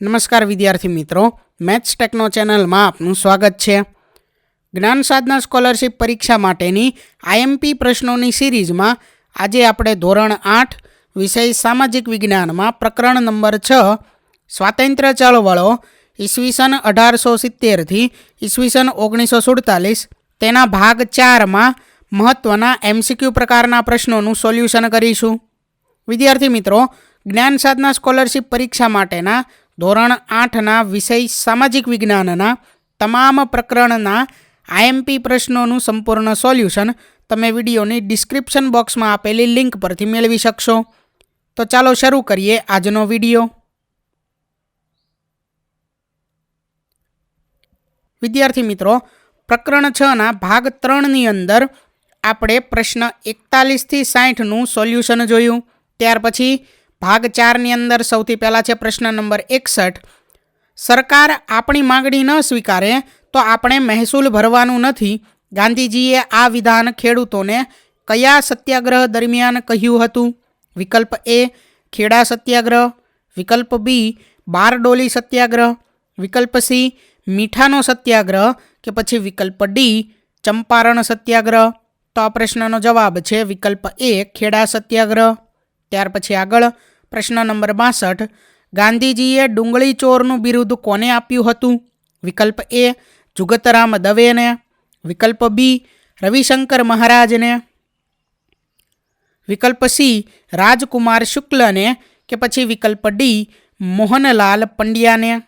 નમસ્કાર વિદ્યાર્થી મિત્રો, મેથ્સ ટેકનો ચેનલમાં આપનું સ્વાગત છે. જ્ઞાન સાધના સ્કોલરશિપ પરીક્ષા માટેની આઈએમપી પ્રશ્નોની સિરીઝમાં આજે આપણે ધોરણ આઠ, વિષય સામાજિક વિજ્ઞાનમાં પ્રકરણ નંબર છ, સ્વાતંત્ર્ય ચળવળો, ઈસવીસન અઢારસો સિત્તેરથી ઈસવીસન ઓગણીસો સુડતાલીસ, તેના ભાગ ચારમાં મહત્ત્વના એમસીક્યુ પ્રકારના પ્રશ્નોનું સોલ્યુશન કરીશું. વિદ્યાર્થી મિત્રો, જ્ઞાન સાધના સ્કોલરશિપ પરીક્ષા માટેના ધોરણ આઠના વિષય સામાજિક વિજ્ઞાનના તમામ પ્રકરણના આઈએમપી પ્રશ્નોનું સંપૂર્ણ સોલ્યુશન તમે વિડીયોની ડિસ્ક્રિપ્શન બોક્સમાં આપેલી લિંક પરથી મેળવી શકશો. તો ચાલો શરૂ કરીએ આજનો વીડિયો. વિદ્યાર્થી મિત્રો, પ્રકરણ છના ભાગ ત્રણની અંદર આપણે પ્રશ્ન એકતાલીસથી સાઠનું સોલ્યુશન જોયું. ત્યાર પછી ભાગ ચારની અંદર સૌથી પહેલાં છે પ્રશ્ન નંબર એકસઠ. સરકાર આપણી માગણી ન સ્વીકારે તો આપણે મહેસૂલ ભરવાનું નથી. ગાંધીજીએ આ વિધાન ખેડૂતોને કયા સત્યાગ્રહ દરમિયાન કહ્યું હતું? વિકલ્પ એ, ખેડા સત્યાગ્રહ. વિકલ્પ બી, બારડોલી સત્યાગ્રહ. વિકલ્પ સી, મીઠાનો સત્યાગ્રહ કે પછી વિકલ્પ ડી, ચંપારણ સત્યાગ્રહ. તો આ પ્રશ્નનો જવાબ છે વિકલ્પ એ, ખેડા સત્યાગ્રહ. ત્યાર પછી આગળ પ્રશ્ન નંબર બાસઠ, ગાંધીજીએ ડુંગળી ચોરનું બિરુદ કોને આપ્યું હતું? વિકલ્પ એ, જુગતરામ દવેને. વિકલ્પ બી, રવિશંકર મહારાજને. વિકલ્પ સી, રાજકુમાર શુક્લને કે પછી વિકલ્પ ડી, મોહનલાલ પંડ્યાને?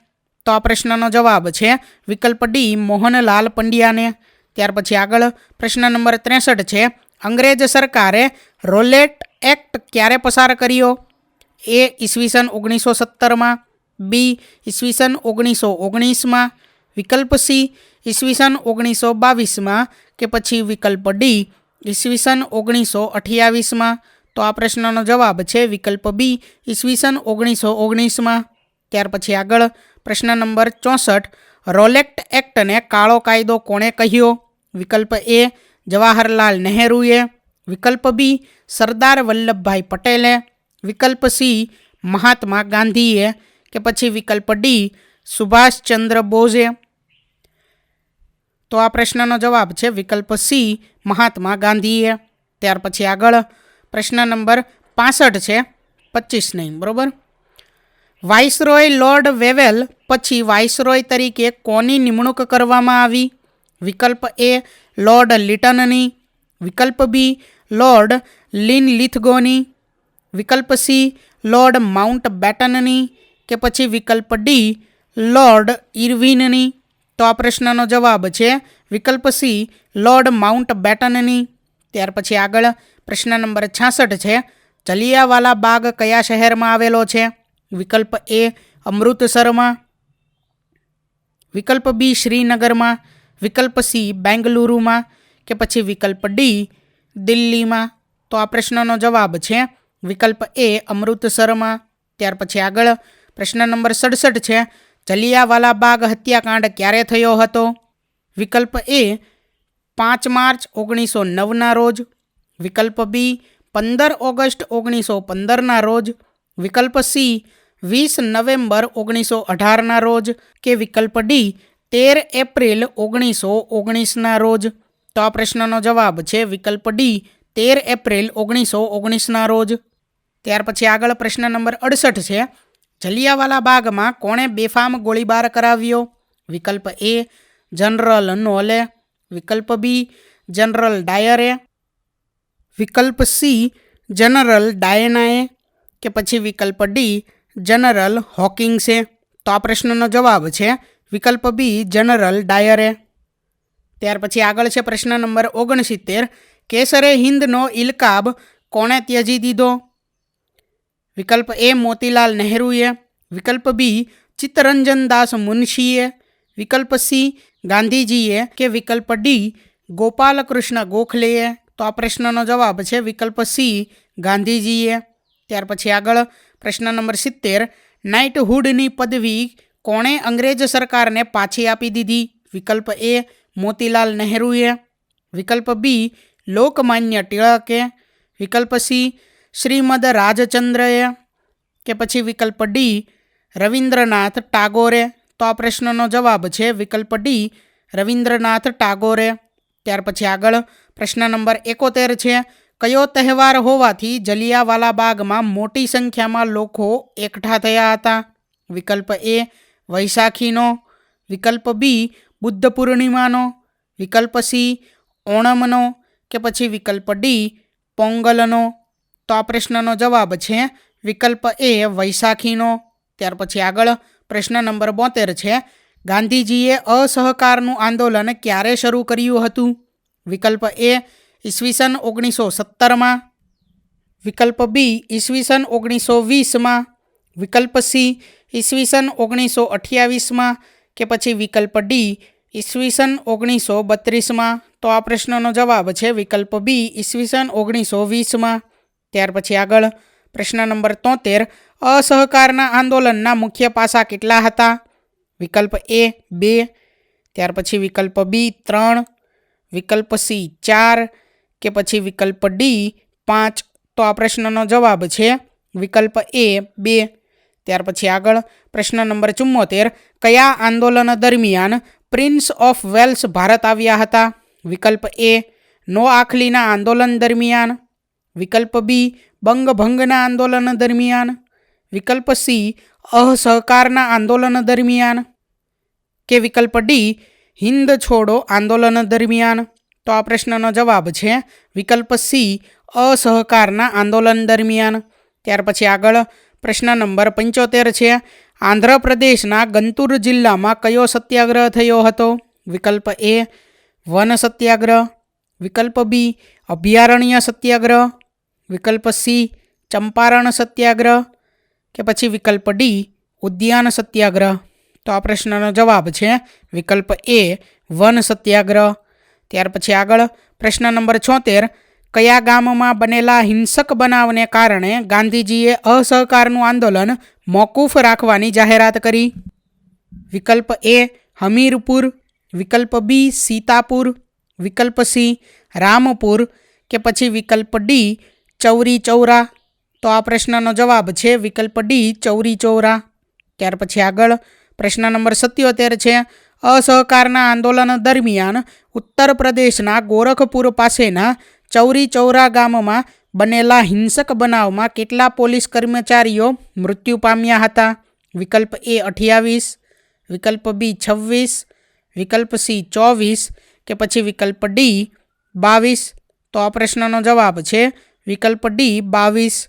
તો આ પ્રશ્નનો જવાબ છે વિકલ્પ ડી, મોહનલાલ પંડ્યાને. ત્યાર પછી આગળ પ્રશ્ન નંબર ત્રેસઠ છે, અંગ્રેજ સરકારે રોલેટ એક્ટ ક્યારે પસાર કર્યો? એ ઈસવીસન ઓગણીસો સત્તરમાં, બી ઈસવીસન ઓગણીસો ઓગણીસમાં, વિકલ્પ સી ઈસવીસન ઓગણીસો બાવીસમાં કે પછી વિકલ્પ ડી ઈસવીસન ઓગણીસો અઠ્યાવીસમાં? તો આ પ્રશ્નનો જવાબ છે વિકલ્પ બી ઈસવીસન ઓગણીસો ઓગણીસમાં. ત્યાર પછી આગળ પ્રશ્ન નંબર ચોસઠ, રોલેક્ટ એક્ટને કાળો કાયદો કોણે કહ્યો? વિકલ્પ એ જવાહરલાલ નહેરુએ. વિકલ્પ બી સરદાર વલ્લભભાઈ પટેલે. વિકલ્પ સી મહાત્મા ગાંધીએ કે પછી વિકલ્પ ડી સુભાષચંદ્ર બોઝે. તો આ પ્રશ્નનો જવાબ છે વિકલ્પ સી મહાત્મા ગાંધીએ. ત્યાર પછી આગળ પ્રશ્ન નંબર પાસઠ છે પચીસ નહીં, બરાબર? વાઇસરોય લોર્ડ વેવેલ પછી વાઇસરોય તરીકે કોની નિમણૂક કરવામાં આવી? વિકલ્પ એ લોર્ડ લિટનની. વિકલ્પ બી લોર્ડ લિન લિથગોની વિકલ્પ સી લોર્ડ માઉન્ટ બેટનની કે પછી વિકલ્પ ડી લોર્ડ ઇરવિનની તો આ પ્રશ્નનો જવાબ છે વિકલ્પ સી લોર્ડ માઉન્ટ બેટનની ત્યાર પછી આગળ પ્રશ્ન નંબર છાસઠ છે, જલિયાવાલા બાગ કયા શહેરમાં આવેલો છે? વિકલ્પ એ અમૃતસરમાં વિકલ્પ બી શ્રીનગરમાં. વિકલ્પ સી બેંગલુરુમાં. કે પછી વિકલ્પ ડી દિલ્હીમાં? તો આ પ્રશ્નનો જવાબ છે વિકલ્પ એ અમૃતસરમાં. ત્યાર પછી આગળ પ્રશ્ન નંબર સડસઠ છે, જલિયાવાલા બાગ હત્યાકાંડ ક્યારે થયો હતો? વિકલ્પ એ પાંચ માર્ચ ઓગણીસો નવના રોજ. વિકલ્પ બી પંદર ઓગસ્ટ ઓગણીસો પંદરના રોજ. વિકલ્પ સી વીસ નવેમ્બર ઓગણીસો અઢારના રોજ. કે વિકલ્પ ડી તેર એપ્રિલ ઓગણીસો ઓગણીસના રોજ. તો આ પ્રશ્નનો જવાબ છે વિકલ્પ ડી તેર એપ્રિલ ઓગણીસો ઓગણીસના રોજ. ત્યાર પછી આગળ પ્રશ્ન નંબર અડસઠ છે, જલિયાવાલા બાગમાં કોણે બેફામ ગોળીબાર કરાવ્યો? વિકલ્પ એ જનરલ નોલે. વિકલ્પ બી જનરલ ડાયરે. વિકલ્પ સી જનરલ ડાયનાએ. કે પછી વિકલ્પ ડી જનરલ હોકિંગ્સે. તો આ પ્રશ્નનો જવાબ છે વિકલ્પ બી જનરલ ડાયરે. ત્યાર પછી આગળ છે પ્રશ્ન નંબર ઓગણસિત્તેર. કેસરે હિન્દનો ઇલકાબ કોણે ત્યજી દીધો? વિકલ્પ એ મોતીલાલ નહેરુએ. વિકલ્પ બી ચિત્તરંજન દાસ મુનશીએ. વિકલ્પ સી ગાંધીજીએ કે વિકલ્પ ડી ગોપાલકૃષ્ણ ગોખલેએ? તો આ પ્રશ્નનો જવાબ છે વિકલ્પ સી ગાંધીજીએ. ત્યાર પછી આગળ પ્રશ્ન નંબર સિત્તેર. નાઇટહુડની પદવી કોણે અંગ્રેજ સરકારને પાછી આપી દીધી? વિકલ્પ એ મોતીલાલ નહેરુએ વિકલ્પ બી લોકમાન્ય ટિળકે વિકલ્પ સી શ્રીમદ રાજચંદ્રએ કે પછી વિકલ્પ ડી રવિન્દ્રનાથ ટાગોરે? તો આ પ્રશ્નનો જવાબ છે વિકલ્પ ડી રવિન્દ્રનાથ ટાગોરે. ત્યાર પછી આગળ પ્રશ્ન નંબર એકોતેર છે, કયો તહેવાર હોવાથી જલિયાવાલા બાગમાં મોટી સંખ્યામાં લોકો એકઠા થયા હતા? વિકલ્પ એ વૈશાખીનો. વિકલ્પ બી બુદ્ધ પૂર્ણિમાનો, વિકલ્પ સી, ઓણમનો કે પછી વિકલ્પ ડી, પોંગલનો. તો આ પ્રશ્નનો જવાબ છે વિકલ્પ એ વૈશાખીનો. ત્યાર પછી આગળ પ્રશ્ન નંબર બોતેર છે ગાંધીજીએ અસહકારનું આંદોલન ક્યારે શરૂ કર્યું હતું? વિકલ્પ એ ઈસવીસન ઓગણીસો સત્તરમાં. વિકલ્પ બી ઈસવીસન ઓગણીસો વીસમાં. વિકલ્પ સી ઈસવીસન ઓગણીસો અઠ્યાવીસમાં. કે પછી વિકલ્પ ડી ઈસવીસન ઓગણીસો બત્રીસમાં? તો આ પ્રશ્નનો જવાબ છે વિકલ્પ બી ઈસવીસન ઓગણીસો વીસમાં. ત્યાર પછી આગળ. પ્રશ્ન નંબર તોતેર, અસહકારના આંદોલનના મુખ્ય પાસા કેટલા હતા? વિકલ્પ એ બે. ત્યાર પછી વિકલ્પ બી ત્રણ. વિકલ્પ સી ચાર. કે પછી વિકલ્પ ડી પાંચ. તો આ પ્રશ્નનો જવાબ છે વિકલ્પ એ બે. ત્યાર પછી આગળ પ્રશ્ન નંબર ચુમ્મોતેર, કયા આંદોલન દરમિયાન પ્રિન્સ ઓફ વેલ્સ ભારત આવ્યા હતા? વિકલ્પ એ, નો આખલીના આંદોલન દરમિયાન. વિકલ્પ બી, બંગભંગના આંદોલન દરમિયાન. વિકલ્પ સી, અસહકારના આંદોલન દરમિયાન. કે વિકલ્પ ડી હિન્દ છોડો આંદોલન દરમિયાન. તો આ પ્રશ્નનો જવાબ છે વિકલ્પ સી, અસહકારના આંદોલન દરમિયાન. ત્યાર પછી આગળ પ્રશ્ન નંબર પંચોતેર છે, આંધ્રપ્રદેશના ગંતુર જિલ્લામાં કયો સત્યાગ્રહ થયો હતો? વિકલ્પ એ, વન સત્યાગ્રહ. વિકલ્પ બી, અભયારણ્ય સત્યાગ્રહ. વિકલ્પ સી, ચંપારણ સત્યાગ્રહ. કે પછી વિકલ્પ ડી, ઉદ્યાન સત્યાગ્રહ. તો આ પ્રશ્નનો જવાબ છે, વિકલ્પ એ, વન સત્યાગ્રહ. ત્યાર પછી આગળ, પ્રશ્ન નંબર છોતેર કયા ગામમાં બનેલા હિંસક બનાવને કારણે ગાંધીજીએ અસહકારનું આંદોલન મોકૂફ રાખવાની જાહેરાત કરી? વિકલ્પ એ હમીરપુર, વિકલ્પ બી સીતાપુર, વિકલ્પ સી રામપુર કે પછી વિકલ્પ ડી ચૌરી ચૌરા? તો આ પ્રશ્નનો જવાબ છે વિકલ્પ ડી ચૌરી ચૌરા. ત્યાર પછી આગળ પ્રશ્ન નંબર સત્યોતેર છે, અસહકારના આંદોલન દરમિયાન ઉત્તર પ્રદેશના ગોરખપુર પાસેના ચૌરી ચૌરા ગામમાં બનેલા હિંસક બનાવમાં કેટલા પોલીસ કર્મચારીઓ મૃત્યુ પામ્યા હતા? વિકલ્પ એ અઠ્યાવીસ, વિકલ્પ બી છવ્વીસ, વિકલ્પ સી ચોવીસ કે પછી વિકલ્પ ડી બાવીસ? તો આ પ્રશ્નનો જવાબ છે વિકલ્પ ડી બાવીસ.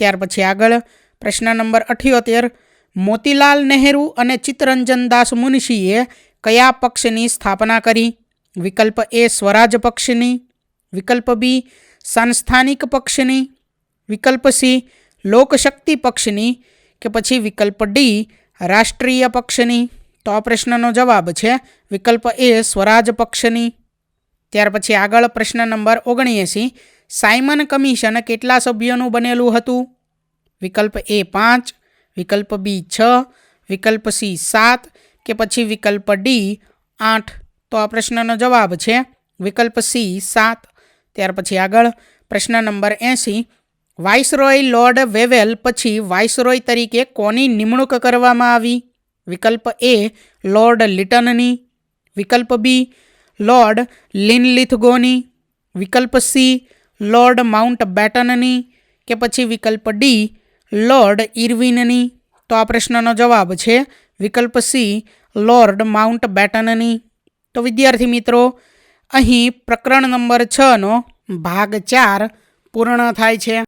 ત્યાર પછી આગળ પ્રશ્ન નંબર અઠ્યોતેર, મોતીલાલ નહેરુ અને ચિત્તરંજન દાસ મુનશીએ કયા પક્ષની સ્થાપના કરી? વિકલ્પ એ સ્વરાજ પક્ષની વિકલ્પ બી, સાંસ્થાનિક પક્ષની. વિકલ્પ સી, લોકશક્તિ પક્ષની કે પછી વિકલ્પ ડી, રાષ્ટ્રીય પક્ષની. તો આ પ્રશ્નનો જવાબ છે વિકલ્પ એ, સ્વરાજ પક્ષની. ત્યાર પછી આગળ પ્રશ્ન નંબર ઓગણએંસી, સાયમન કમિશન કેટલા સભ્યોનું બનેલું હતું? વિકલ્પ એ પાંચ, વિકલ્પ બી છ, વિકલ્પ સી સાત કે પછી વિકલ્પ ડી આઠ? તો આ પ્રશ્નનો જવાબ છે વિકલ્પ સી સાત. ત્યાર પછી આગળ પ્રશ્ન નંબર એંસી વાઇસરોય લોર્ડ વેવેલ પછી વાઇસરોય તરીકે કોની નિમણૂક કરવામાં આવી? વિકલ્પ એ, લોર્ડ લિટનની. વિકલ્પ બી, લોર્ડ લિનલિથગોની. વિકલ્પ સી, લોર્ડ માઉન્ટ બેટનની. કે પછી વિકલ્પ ડી, લોર્ડ ઇરવિનની. તો આ પ્રશ્નનો જવાબ છે વિકલ્પ સી, લોર્ડ માઉન્ટ બેટનની. તો વિદ્યાર્થી મિત્રો અહીં પ્રકરણ નંબર છનો ભાગ ચાર પૂર્ણ થાય છે.